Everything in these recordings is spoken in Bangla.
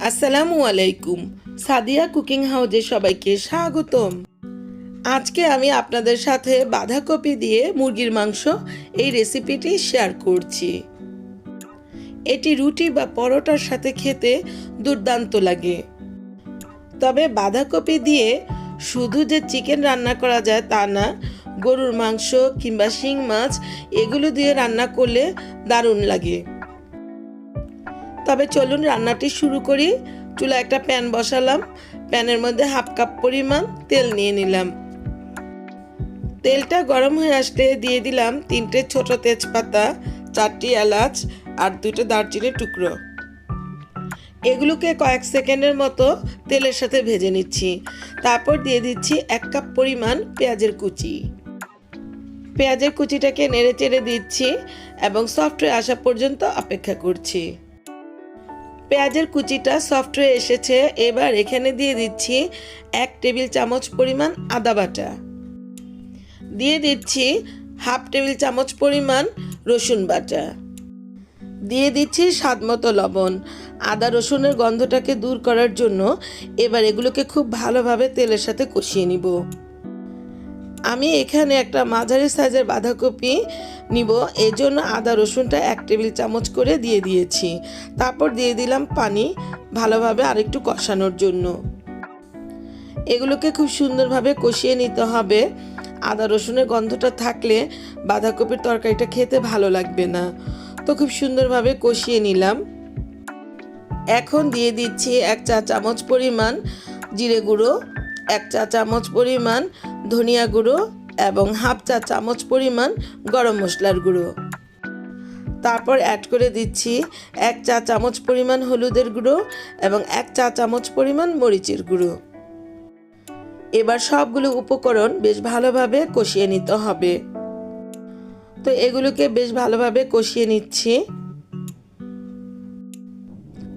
আসসালামু আলাইকুম। সাদিয়া কুকিং হাউজে সবাইকে স্বাগতম। আজকে আমি আপনাদের সাথে বাঁধাকপি দিয়ে মুরগির মাংস এই রেসিপিটি শেয়ার করছি। এটি রুটি বা পরোটার সাথে খেতে দুর্দান্ত লাগে। তবে বাঁধাকপি দিয়ে শুধু যে চিকেন রান্না করা যায় তা না, গরুর মাংস কিংবা শিং মাছ, এগুলো দিয়ে রান্না করলে দারুণ লাগে। তবে চলুন রান্নাটি শুরু করি। চুলা একটা প্যান বসালাম। প্যানের মধ্যে হাফ কাপ পরিমাণ তেল নিয়ে নিলাম। তেলটা গরম হয়ে আসলে দিয়ে দিলাম তিনটে ছোট তেজপাতা, চারটি এলাচ আর দুটো দারচিনির টুকরো। এগুলোকে কয়েক সেকেন্ডের মতো তেলের সাথে ভেজে নিচ্ছি। তারপর দিয়ে দিচ্ছি এক কাপ পরিমাণ পেঁয়াজের কুচি। পেঁয়াজের কুচিটাকে নেড়ে চেড়ে দিচ্ছি এবং সফট হয়ে আসা পর্যন্ত অপেক্ষা করছি। পেঁয়াজের কুচিটা সফট হয়ে এসেছে। এবার এখানে দিয়ে দিচ্ছি এক টেবিল চামচ পরিমাণ আদা বাটা। দিয়ে দিচ্ছি হাফ টেবিল চামচ পরিমাণ রসুন বাটা। দিয়ে দিচ্ছি স্বাদ মতো লবণ। আদা রসুনের গন্ধটাকে দূর করার জন্য এবার এগুলোকে খুব ভালোভাবে তেলের সাথে কষিয়ে নিব। আমি এখানে একটা মাঝারি সাইজের বাঁধাকপি নিব। এই জন্য আদা, রসুনটা এক টেবিল চামচ করে দিয়ে দিয়েছি। তারপর দিয়ে দিলাম পানি ভালোভাবে আরেকটু কষানোর জন্য। এগুলোকে খুব সুন্দরভাবে কষিয়ে নিতে হবে। আদা, রসুনের গন্ধটা থাকলে বাঁধাকপির তরকারিটা খেতে ভালো লাগবে না। তো খুব সুন্দরভাবে কষিয়ে নিলাম। এখন দিয়ে দিচ্ছি এক চা চামচ পরিমাণ জিরে গুঁড়ো, এক চা চামচ পরিমাণ ধনিয়া গুঁড়ো এবং হাফ চা চামচ পরিমাণ গরম মশলার গুঁড়ো। তারপর অ্যাড করে দিচ্ছি এক চা চামচ পরিমাণ হলুদের গুঁড়ো এবং এক চা চামচ পরিমাণ মরিচের গুঁড়ো। এবার সবগুলো উপকরণ বেশ ভালোভাবে কষিয়ে নিতে হবে। তো এগুলোকে বেশ ভালোভাবে কষিয়ে নিচ্ছি।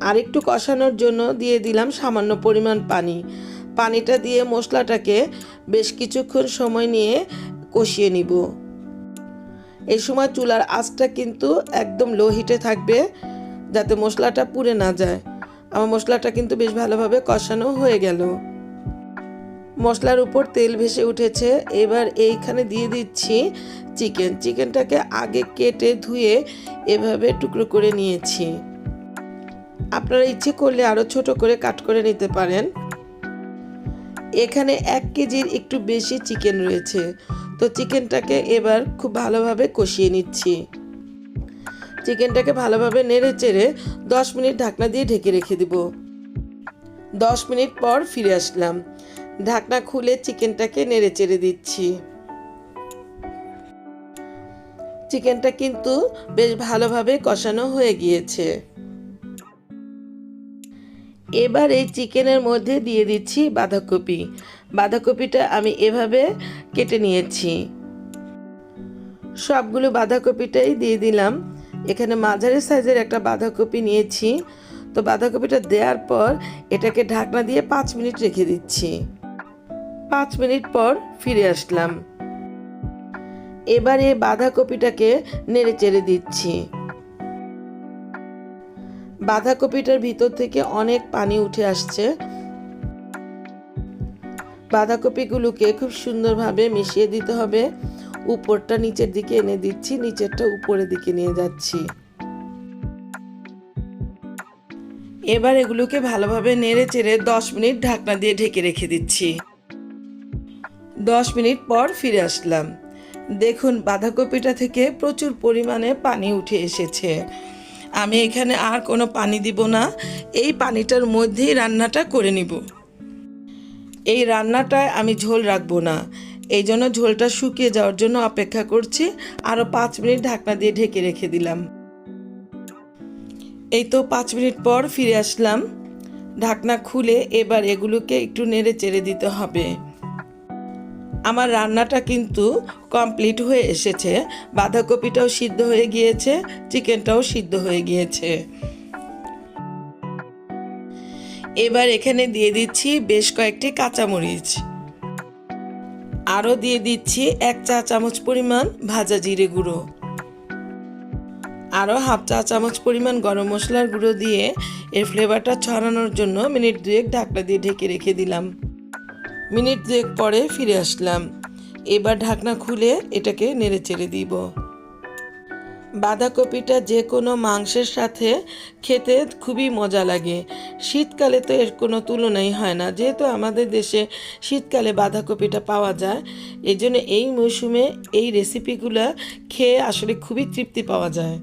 আরেকটু কষানোর জন্য দিয়ে দিলাম সামান্য পরিমাণ পানি। পানিটা দিয়ে মশলাটাকে বেশ কিছুক্ষণ সময় নিয়ে কষিয়ে নিব। এই সময় চুলার আঁচটা কিন্তু একদম লো হিটে থাকবে যাতে মশলাটা পুড়ে না যায়। আমার মশলাটা কিন্তু বেশ ভালোভাবে কষানো হয়ে গেল। মশলার উপর তেল ভেসে উঠেছে। এবার এইখানে দিয়ে দিচ্ছি চিকেন। চিকেনটাকে আগে কেটে ধুয়ে এভাবে টুকরো করে নিয়েছি। আপনারা ইচ্ছে করলে আরও ছোট করে কাট করে নিতে পারেন। এখানে এক কেজির একটু বেশি চিকেন রয়েছে। তো চিকেনটাকে এবার খুব ভালোভাবে কষিয়ে নিচ্ছি। চিকেনটাকে ভালোভাবে নেড়ে চেড়ে দশ মিনিট ঢাকনা দিয়ে ঢেকে রেখে দিব। দশ মিনিট পর ফিরে আসলাম। ঢাকনা খুলে চিকেনটাকে নেড়ে চেড়ে দিচ্ছি। চিকেনটা কিন্তু বেশ ভালোভাবে কষানো হয়ে গিয়েছে। এবার এই চিকেনের মধ্যে দিয়ে দিচ্ছি বাঁধাকপি। বাঁধাকপিটা আমি এভাবে কেটে নিয়েছি। সবগুলো বাঁধাকপিটাই দিয়ে দিলাম। এখানে মাঝারি সাইজের একটা বাঁধাকপি নিয়েছি। তো বাঁধাকপিটা দেওয়ার পর এটাকে ঢাকনা দিয়ে পাঁচ মিনিট রেখে দিচ্ছি। পাঁচ মিনিট পর ফিরে আসলাম। এবার বাঁধাকপিটাকে নেড়ে চেড়ে দিচ্ছি। বাঁধাকপিটার ভিতর থেকে অনেক পানি উঠে আসছে। বাঁধাকপিগুলোকে খুব সুন্দরভাবে মিশিয়ে দিতে হবে। উপরটা নিচের দিকে এনে দিচ্ছি, নিচেরটা উপরের দিকে নিয়ে যাচ্ছি। এবার এগুলোকে ভালোভাবে নেড়ে চেড়ে দশ মিনিট ঢাকনা দিয়ে ঢেকে রেখে দিচ্ছি। দশ মিনিট পর ফিরে আসলাম। দেখুন, বাঁধাকপিটা থেকে প্রচুর পরিমাণে পানি উঠে এসেছে। আমি এখানে আর কোনো পানি দিব না। এই পানিটার মধ্যেই রান্নাটা করে নিব। এই রান্নাটায় আমি ঝোল রাখব না। এই জন্য ঝোলটা শুকিয়ে যাওয়ার জন্য অপেক্ষা করছি। আরও পাঁচ মিনিট ঢাকনা দিয়ে ঢেকে রেখে দিলাম। এই তো পাঁচ মিনিট পর ফিরে আসলাম। ঢাকনা খুলে এবার এগুলোকে একটু নেড়ে চেড়ে দিতে হবে। আমার রান্নাটা কিন্তু কমপ্লিট হয়ে এসেছে। বাঁধাকপিটাও সিদ্ধ হয়ে গিয়েছে, চিকেনটাও সিদ্ধ হয়ে গিয়েছে। এবার এখানে দিয়ে দিচ্ছি বেশ কয়েকটি কাঁচামরিচ। আরও দিয়ে দিচ্ছি এক চা চামচ পরিমাণ ভাজা জিরে গুঁড়ো। আরও হাফ চা চামচ পরিমাণ গরম মশলার গুঁড়ো দিয়ে এর ফ্লেভারটা ছড়ানোর জন্য মিনিট দুয়েক ঢাকনা দিয়ে ঢেকে রেখে দিলাম। মিনিট দুয়েক পরে ফিরে আসলাম। এবার ঢাকনা খুলে এটাকে নেড়ে চেড়ে দিব। বাঁধাকপিটা যে কোনো মাংসের সাথে খেতে খুবই মজা লাগে। শীতকালে তো এর কোনো তুলনাই হয় না। যেহেতু আমাদের দেশে শীতকালে বাঁধাকপিটা পাওয়া যায় এই জন্য এই মৌসুমে এই রেসিপিগুলো খেয়ে আসলে খুবই তৃপ্তি পাওয়া যায়।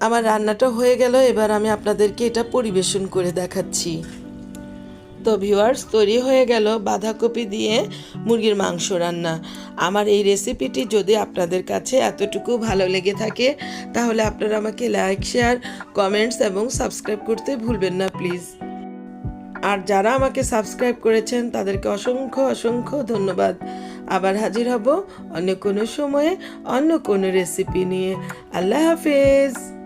আমার রান্নাটা হয়ে গেল। এবার আমি আপনাদেরকে এটা পরিবেশন করে দেখাচ্ছি। তো ভিউয়ার্স তৈরি হয়ে গেল বাঁধাকপি দিয়ে মুরগির মাংস রান্না। আমার এই রেসিপিটি যদি আপনাদের কাছে এতটুকু ভালো লেগে থাকে, তাহলে আপনারা আমাকে লাইক শেয়ার কমেন্টস এবং সাবস্ক্রাইব করতে ভুলবেন না প্লিজ আর যারা আমাকে সাবস্ক্রাইব করেছেন, তাদেরকে অসংখ্য অসংখ্য ধন্যবাদ। আবার হাজির হব অন্য কোনো সময়ে অন্য কোনো রেসিপি নিয়ে। আল্লাহ হাফেজ।